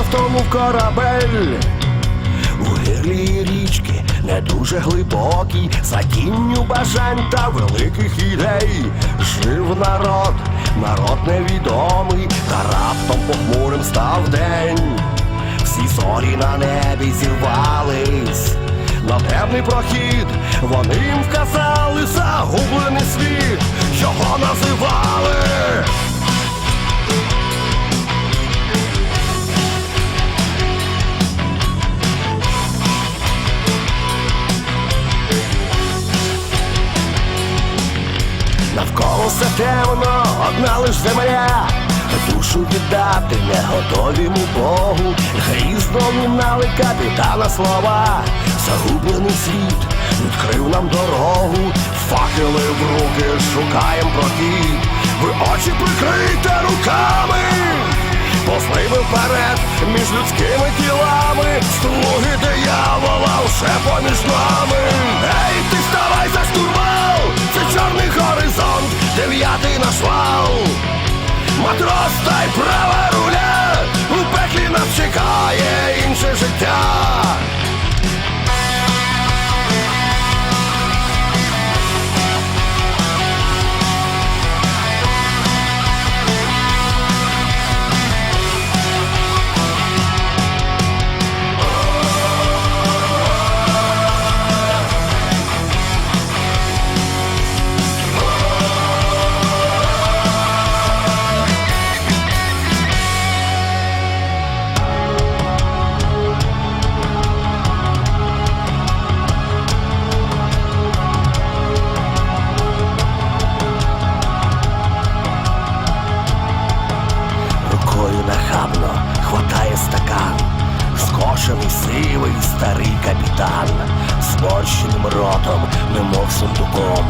де втонув корабель. У гирлі річки не дуже глибокій, за тінню бажань та великих ідей. Жив народ, народ невідомий, та раптом похмурим став день. Всі зорі на небі зірвались. На темний прохід вони їм вказали загублений світ, його називали. Все одна лиш земля. Душу віддати не готові му Богу. Грізно мінали капітана слова. Загублений світ відкрив нам дорогу. Факели в руки шукаєм прохід. Ви очі прикрийте руками. Познайми вперед між людськими тілами. Слуги диявола вже поміж нами. Старий капітан, зморщеним ротом, немов сундуком,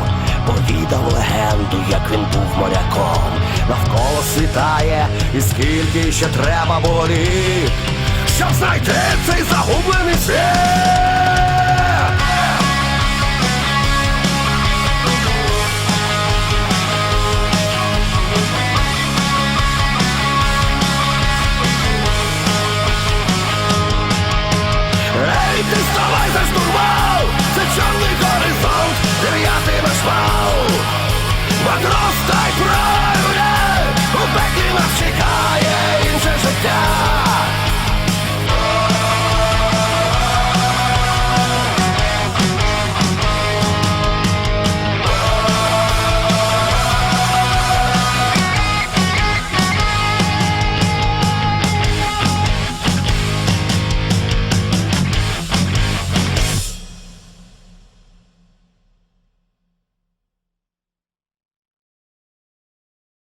повідав легенду, як він був моряком, навколо світає, і скільки ще треба болі, щоб знайти цей загублений світ. Вставай за штурвал!